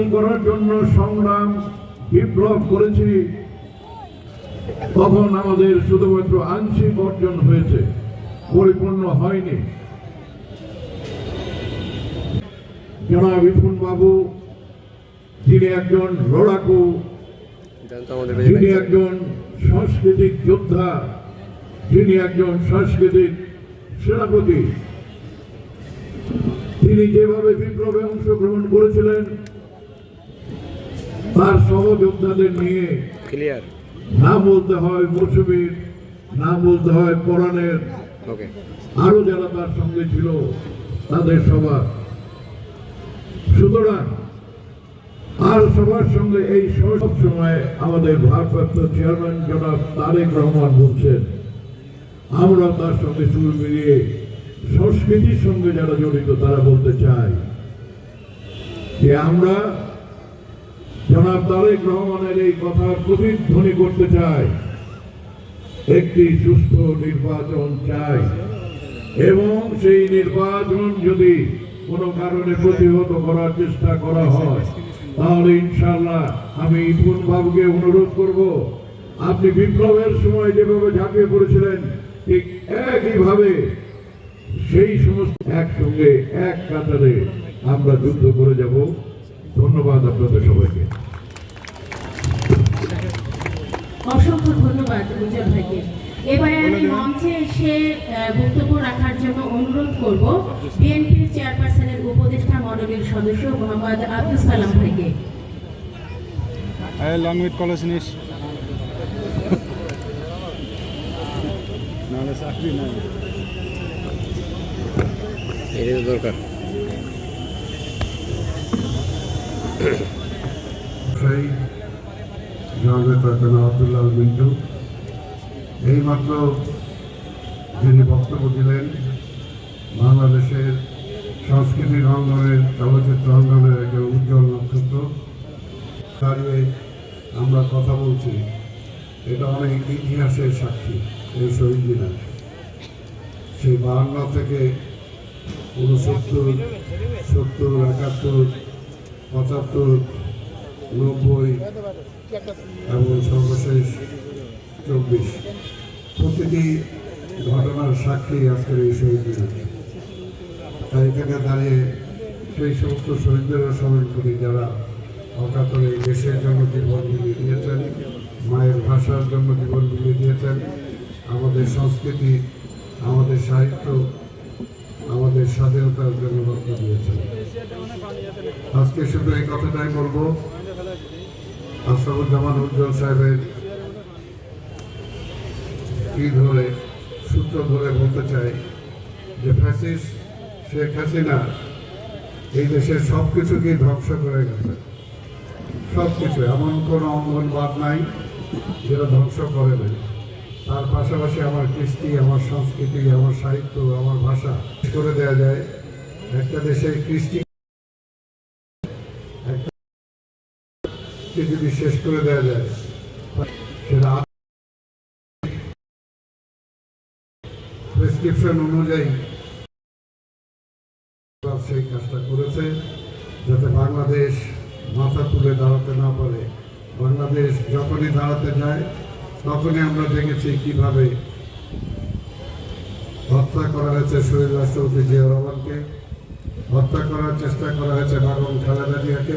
বাতিল করার জন্য সংগ্রাম বিপ্লব করেছি, তখন আমাদের শুধুমাত্র আংশিক অর্জন হয়েছে, পরিপূর্ণ হয়নি। জনাব বিপুল বাবু যিনি একজন লড়াকু, যিনি একজন সাংস্কৃতিক যোদ্ধা, যিনি একজন সাংস্কৃতিক সেনাপতি, তিনি যেভাবে বিপ্লবে অংশগ্রহণ করেছিলেন তার সহযোদ্ধাদের নিয়ে ক্লিয়ার না বলতে হয় মৌসুমীর না বলতে হয় পরাণের আরও যারা তার সঙ্গে ছিল তাদের সবার। সুতরাং আর সবার সঙ্গে এই সব সময় আমাদের ভারপ্রাপ্ত চেয়ারম্যান জনাব তারেক রহমান বলছেন আমরা তার সঙ্গে সুর মিলিয়ে সংস্কৃতির সঙ্গে যারা জড়িত তারা বলতে চাই যে আমরা জনাব তারেক রহমানের এই কথার প্রতিধ্বনি করতে চাই। একটি সুস্থ নির্বাচন চাই। এবং সেই নির্বাচন যদি কোনো কারণে প্রতিহত করার চেষ্টা করা হয়, তাহলে ইনশাল্লাহ আমি ইপুন বাবুকে অনুরোধ করব, আপনি বিপ্লবের সময় যেভাবে ঝাঁপিয়ে পড়েছিলেন, ঠিক একইভাবে সেই সমস্ত একসঙ্গে, এক কাতারে আমরা যুদ্ধ করে যাব। ধন্যবাদ আপনাদের সবাইকে। অসংখ্য ধন্যবাদ ভাইকে। এবারে আমি মঞ্চে এসে বক্তব্য রাখার জন্য অনুরোধ করব বিএনপির চেয়ারপারসনের উপদেষ্টা মণ্ডলীর সদস্য মোহাম্মদ আব্দুল সালাম ভাইকে। lang mit কলেজ নিস। নাহলে চাকরি নাই। এটা দরকার। সেই জনাবের প্রার্থনা আবদুল্লাহ মিন্টু। এইমাত্র যিনি বক্তব্য দিলেন, বাংলাদেশের সাংস্কৃতিক অঙ্গনের চলচ্চিত্র অঙ্গনের একজন উজ্জ্বল নক্ষত্র দাঁড়িয়ে আমরা কথা বলছি। এটা অনেক ইতিহাসের সাক্ষী এই শহীদ দিনার সেই বাহান্ন থেকে উনসত্তর সত্তর, একাত্তর পঁচাত্তর, নব্বই এবং সর্বশেষ চব্বিশ। প্রতিটি ঘটনার সাক্ষী আজকের এই শহীদ দিবস তাই এখানে দাঁড়িয়ে সেই সমস্ত শহীদদেরও স্মরণ করি যারা অকাতরে দেশের জন্য জীবন বিলিয়ে দিয়েছেন, মায়ের ভাষার জন্য জীবন বিলিয়ে দিয়েছেন, আমাদের সংস্কৃতি, আমাদের সাহিত্য আমাদের স্বাধীনতার জন্য রক্ত দিয়েছেন আজকে শুধু এই কথাটাই বলব। আশরাফুজ্জামান উজ্জ্বল সাহেবের কি ধরে সূত্র ধরে বলতে চাই যে ফ্যাসিস, শেখ হাসিনা এই দেশের সব কিছুকেই ধ্বংস করে গেছে। সব কিছু এমন কোনো অঙ্গন বাদ নাই যেটা ধ্বংস করে নাই তার পাশাপাশি আমার কৃষ্টি, আমার সংস্কৃতি, আমার সাহিত্য, আমার ভাষা করে দেওয়া যায়। একটা দেশের কৃষ্টি যদি শেষ করে দেওয়া যায়, সেটা প্রেসক্রিপশন অনুযায়ী সেই কাজটা করেছে যাতে বাংলাদেশ মাথা তুলে দাঁড়াতে না পারে। বাংলাদেশ যখনই দাঁড়াতে যায়, তখনই আমরা দেখেছি কীভাবে হত্যা করা হয়েছে শহীদ রাষ্ট্রপতি জিয়া রহমানকে। হত্যা করার চেষ্টা করা হয়েছে বেগম খালেদা জিয়াকে।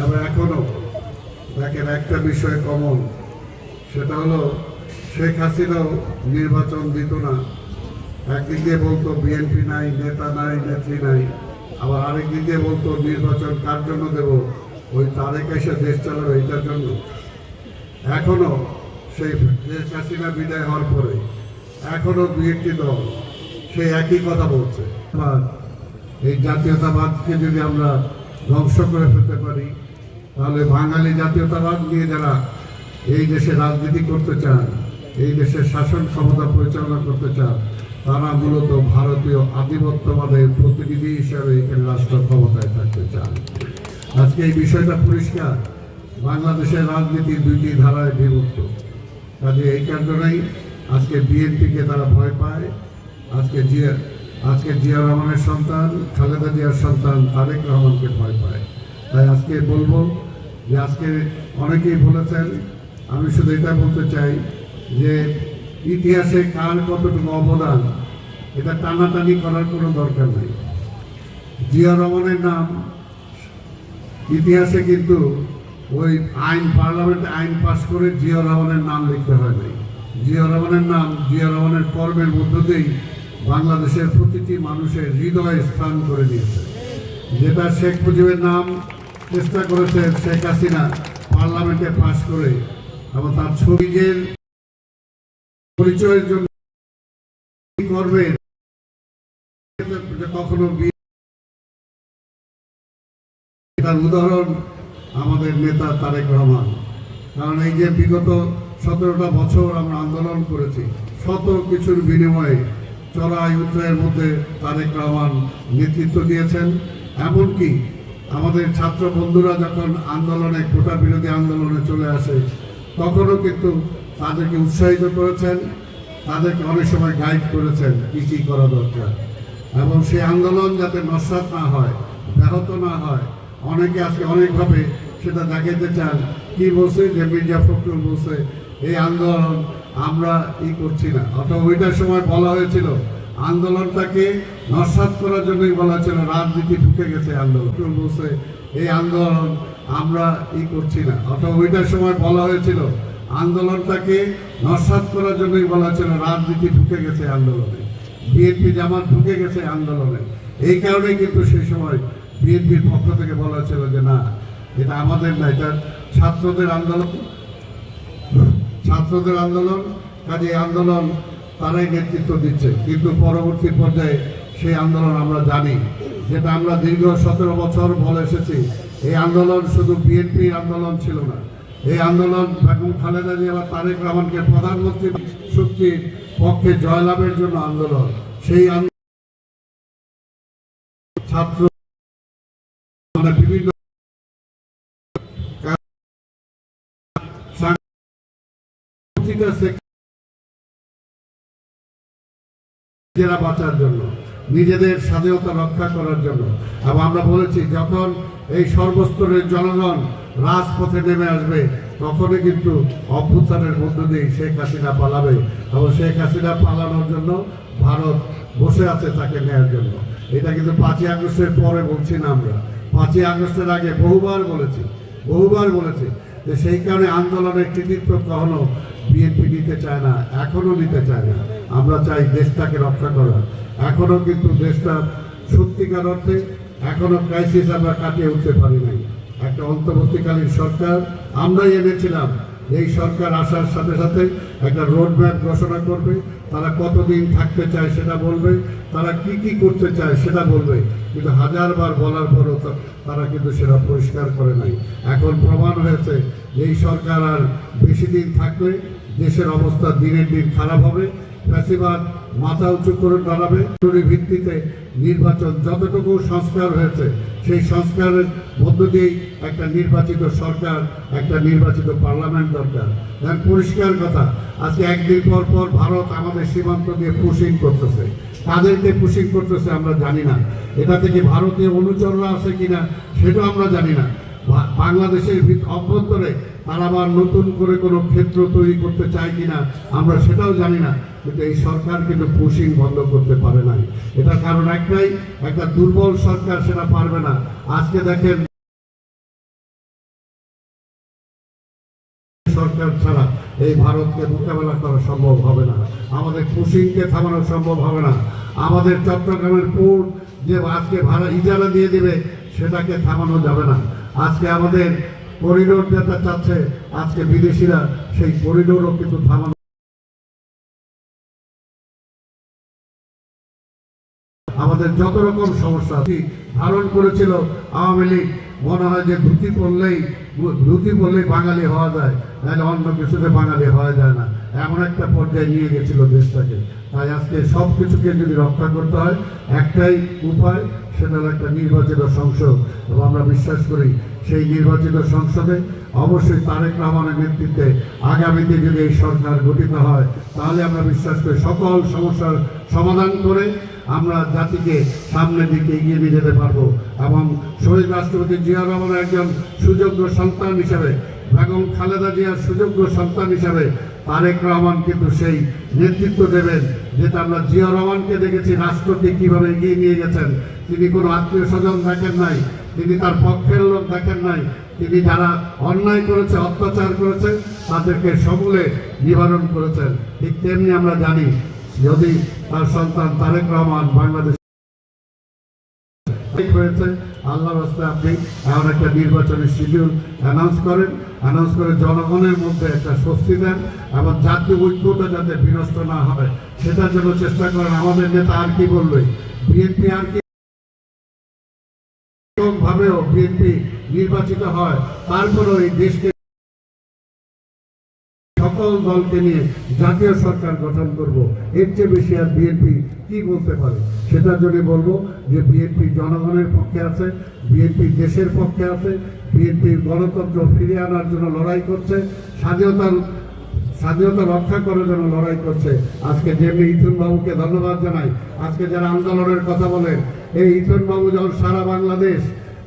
এবং এখনও দেখেন একটা বিষয় কমন, সেটা হলো শেখ হাসিনাও নির্বাচন দিত না। একদিক দিয়ে বলতো বিএনপি নাই, নেতা নাই, নেত্রী নাই। আবার আরেক দিক দিয়ে বলতো নির্বাচন কার জন্য দেব? ওই তারেক এসে দেশ চালাবে এটার জন্য। এখনও সেই শেখ হাসিনা বিদায় হওয়ার পরে এখনও দুই একটি দল সে একই কথা বলছে। এই জাতীয়তাবাদকে যদি আমরা ধ্বংস করে ফেলতে পারি, তাহলে বাঙালি জাতীয়তাবাদ নিয়ে যারা এই দেশে রাজনীতি করতে চান, এই দেশের শাসন ক্ষমতা পরিচালনা করতে চান, তারা মূলত ভারতীয় আধিপত্যবাদের প্রতিনিধি হিসাবে এখানে রাষ্ট্র ক্ষমতায় থাকতে চান। আজকে এই বিষয়টা পরিষ্কার, বাংলাদেশের রাজনীতি দুইটি ধারায় বিভক্ত। কাজে এই কারণেই আজকে বিএনপিকে তারা ভয় পায়, আজকে জিয়া আজকে জিয়া রহমানের সন্তান, খালেদা জিয়ার সন্তান তারেক রহমানকে ভয় পায়। তাই আজকে বলব যে আজকে অনেকেই বলেছেন, আমি শুধু এটা বলতে চাই যে ইতিহাসে কার কতটুকু অবদান, এটা টানাটানি করার কোনো দরকার নেই। জিয়া রহমানের নাম, ইতিহাসে কিন্তু ওই আইন, পার্লামেন্টে আইন পাশ করে জিয়া রহমানের নাম লিখতে হয় নাই। জিয়া রহমানের নাম, জিয়া রহমানের কর্মের মধ্য দিয়েই বাংলাদেশের প্রতিটি মানুষের হৃদয়ে স্থান করে দিয়েছে যেটা শেখ মুজিবের নাম চেষ্টা করেছে শেখ হাসিনা পার্লামেন্টে পাশ করে এবং তার ছবিজের পরিচয়ের জন্য করবে কখনো এটার উদাহরণ আমাদের নেতা তারেক রহমান। কারণ এই যে বিগত সতেরোটা বছর আমরা আন্দোলন করেছি। শত কিছুর বিনিময়ে চড়াই উত্তরের মধ্যে তারেক রহমান নেতৃত্ব দিয়েছেন। এমনকি আমাদের ছাত্র বন্ধুরা যখন আন্দোলনে, কোটা বিরোধী আন্দোলনে চলে আসে, তখনও কিন্তু তাদেরকে উৎসাহিত করেছেন। তাদেরকে অনেক সময় গাইড করেছেন কী কী করা দরকার। এবং সেই আন্দোলন যাতে নস্বাত না হয়, ব্যাহত না হয়, অনেকে আজকে অনেকভাবে সেটা দেখাতে চান। কি বলছে? যে মির্জা ফখরুল বলছে এই আন্দোলন আমরা ই করছি না। অথবা ওইটার সময় বলা হয়েছিল, আন্দোলনটাকে নস্বাত করার জন্যই বলা ছিল রাজনীতি ঢুকে গেছে আন্দোলন। বলছে, এই আন্দোলন আমরা ই করছি না। অথবা ওইটার সময় বলা হয়েছিল, আন্দোলনটাকে নস্বাত করার জন্যই বলা ছিল রাজনীতি ঢুকে গেছে আন্দোলনে। বিএনপি জামাত ঢুকে গেছে আন্দোলনে। এই কারণেই কিন্তু সেই সময় বিএনপির পক্ষ থেকে বলা ছিল যে, না, এটা আমাদের না, এটা ছাত্রদের আন্দোলন। ছাত্রদের আন্দোলন, কাজে আন্দোলন তারাই নেতৃত্ব দিচ্ছে। কিন্তু পরবর্তী পর্যায়ে সেই আন্দোলন আমরা জানি, যেটা আমরা দীর্ঘ সতেরো বছর বলে এসেছি। এই আন্দোলন শুধু বিএনপির আন্দোলন ছিল না। এই আন্দোলন বেগম খালেদা জিয়া তারেক রহমানকে প্রধানমন্ত্রী শক্তির পক্ষে জয়লাভের জন্য আন্দোলন। সেই আন্দোলন ছাত্র মানে বিভিন্ন নিজেরা বাঁচার জন্য, নিজেদের স্বাধীনতা রক্ষা করার জন্য। এবং আমরা বলেছি, যখন এই সর্বস্তরের জনগণ রাজপথে নেমে আসবে, তখনই কিন্তু অভ্যুত্থানের মধ্য দিয়ে শেখ হাসিনা পালাবে। এবং শেখ হাসিনা পালানোর জন্য ভারত বসে আছে তাকে নেয়ার জন্য। এটা কিন্তু পাঁচই আগস্টের পরে বলছি না আমরা। পাঁচই আগস্টের আগে বহুবার বলেছি বহুবার বলেছি যে সেই কারণে আন্দোলনের কৃতিত্ব কখনো বিএনপি নিতে চায় না এখনও নিতে চায় না। আমরা চাই দেশটাকে রক্ষা করা। এখনও কিন্তু দেশটা সত্যিকার অর্থে এখনও ক্রাইসিস আমরা কাটিয়ে উঠতে পারি নাই। একটা অন্তর্বর্তীকালীন সরকার, আমরাই এনেছিলাম। এই সরকার আসার সাথে সাথে একটা রোড ম্যাপ ঘোষণা করবে। তারা কতদিন থাকতে চায় সেটা বলবে। তারা কি কি করতে চায় সেটা বলবে। কিন্তু হাজারবার বলার পরও তারা কিন্তু সেটা পরিষ্কার করে নাই। এখন প্রমাণ হয়েছে এই সরকার আর বেশি দিন থাকলে দেশের অবস্থা দিনের দিন খারাপ হবে, ফ্যাসিবাদ মাথা উঁচু করে দাঁড়াবে। জরুরি ভিত্তিতে নির্বাচন যতটুকু সংস্কার হয়েছে, সেই সংস্কারের মধ্য দিয়েই একটা নির্বাচিত সরকার, একটা নির্বাচিত পার্লামেন্ট দরকার। দেন পরিষ্কার কথা, আজকে একদিন পর পর ভারত আমাদের সীমান্ত দিয়ে পুশিং করতেছে। তাদেরকে পুশিং করতেছে আমরা জানি না। এটা থেকে ভারতীয় অনুচররা আছে কিনা, সেটাও আমরা জানি না। বাংলাদেশের অভ্যন্তরে তারা আবার নতুন করে কোনো ক্ষেত্র তৈরি করতে চায় কিনা, আমরা সেটাও জানি না, কিন্তু এই সরকার কিন্তু পুশিং বন্ধ করতে পারে নাই। এটার কারণ একটাই, একটা দুর্বল সরকার সেটা পারবে না। আজকে দেখেন, সরকার ছাড়া এই ভারতকে মোকাবেলা করা সম্ভব হবে না। আমাদের পুশিংকে থামানো সম্ভব হবে না। আমাদের চট্টগ্রামের পোর্ট যে আজকে ভাড়া ইজারা দিয়ে দিবে, সেটাকে থামানো যাবে না। আজকে আমাদের করিডোর যেটা চাচ্ছে, আজকে বিদেশিরা সেই করিডোরও কিন্তু থামানো আমাদের যত রকম সমস্যা ধারণ করেছিল আওয়ামী লীগ মনে হয় যে ধুতি পড়লেই ধুতি পরলেই বাঙালি হওয়া যায়, নাহলে অন্য কিছুতে বাঙালি হওয়া যায় না। এমন একটা পর্যায়ে নিয়ে গেছিল দেশটাকে। তাই আজকে সব কিছুকে যদি রক্ষা করতে হয়, একটাই উপায়, সেটা একটা নির্বাচিত সংসদ। এবং আমরা বিশ্বাস করি সেই নির্বাচিত সংসদে অবশ্যই তারেক রহমানের নেতৃত্বে আগামীতে যদি এই সরকার গঠিত হয়, তাহলে আমরা বিশ্বাস করি সকল সমস্যার সমাধান করে আমরা জাতিকে সামনের দিকে এগিয়ে নিয়ে যেতে পারব এবং শহীদ রাষ্ট্রপতি জিয়া রহমানের একজন সুযোগ্য সন্তান হিসাবে, বেগম খালেদা জিয়ার সুযোগ্য সন্তান হিসাবে তারেক রহমান কিন্তু সেই নেতৃত্ব দেবেন, যেটা আমরা জিয়া রহমানকে দেখেছি রাষ্ট্রকে কীভাবে এগিয়ে নিয়ে গেছেন। তিনি কোনো আত্মীয় স্বজন দেখেন নাই। তিনি তার পক্ষের লোক দেখেন নাই। তিনি যারা অন্যায় করেছে, অত্যাচার করেছে, তাদেরকে সমূলে নিবারণ করেছেন। ঠিক তেমনি আমরা জানি, যদি তার সন্তান তারেক রহমান বাংলাদেশ হয়েছে আপনি এমন একটা নির্বাচনের শিডিউল অ্যানাউন্স করেন। অ্যানাউন্স করে জনগণের মধ্যে একটা স্বস্তি দেন এবং জাতীয় ঐক্যটা যাতে বিনষ্ট না হয়, সেটার জন্য চেষ্টা করেন। আমাদের নেতা আর কি বলবে? বিএনপি আর কি ভাবেও বিএনপি নির্বাচিত হয়, তারপরেও এই দেশকে সকল দলকে নিয়ে জাতীয় সরকার গঠন করব। এর চেয়ে বেশি আর বিএনপি কি বলতে পারে? সেটার জন্য বলব যে বিএনপি জনগণের পক্ষে আছে, বিএনপি দেশের পক্ষে আছে, বিএনপি গণতন্ত্র ফিরিয়ে আনার জন্য লড়াই করছে স্বাধীনতার স্বাধীনতা রক্ষা করার জন্য লড়াই করছে। আজকে যেমনি ইথুন বাবুকে ধন্যবাদ জানাই, আজকে যারা আন্দোলনের কথা বলেন, এই ইথুন বাবু যখন সারা বাংলাদেশ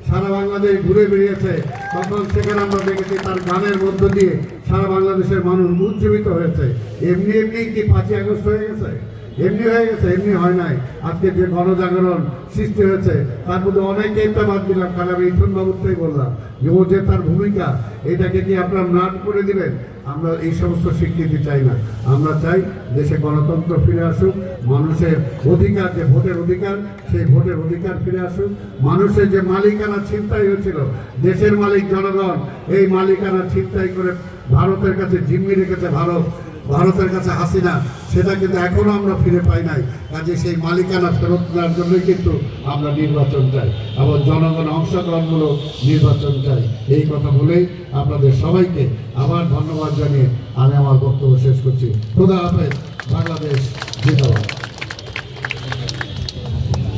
সারা বাংলাদেশ ঘুরে বেরিয়েছে তখন সেখানে আমরা দেখেছি তার গানের মধ্য দিয়ে সারা বাংলাদেশের মানুষ উজ্জীবিত হয়েছে। এমনি এমনি কি পাঁচই আগস্ট হয়ে গেছে? এমনি হয়ে গেছে, এমনি হয় নাই। আজকে যে গণজাগরণ সৃষ্টি হয়েছে, তার মধ্যে অনেকেই তো বাদ দিলাম, কারণ আমি ইথুন বাবুরটাই বললাম যে ও যে তার ভূমিকা, এটাকে কি আপনারা নাট করে দিবেন? আমরা এই সমস্ত স্বীকৃতি চাই না। আমরা চাই দেশে গণতন্ত্র ফিরে আসুক, মানুষের অধিকার, যে ভোটের অধিকার, সেই ভোটের অধিকার ফিরে আসুক। মানুষের যে মালিকানা ছিনতাই হয়েছিল, দেশের মালিক জনগণ, এই মালিকানা ছিনতাই করে ভারতের কাছে জিম্মি রেখেছে ভারত। ভারতের কাছে আসি না সেটা কিন্তু এখনও আমরা ফিরে পাই নাই। কাজে সেই মালিকানা ফেরত নেওয়ার জন্যই কিন্তু আমরা নির্বাচন চাই এবং জনগণ অংশগ্রহণমূলক নির্বাচন চাই। এই কথা বলেই আপনাদের সবাইকে আবার ধন্যবাদ জানিয়ে আমি আমার বক্তব্য শেষ করছি। খুদা হাফেজ, বাংলাদেশ জিন্দাবাদ।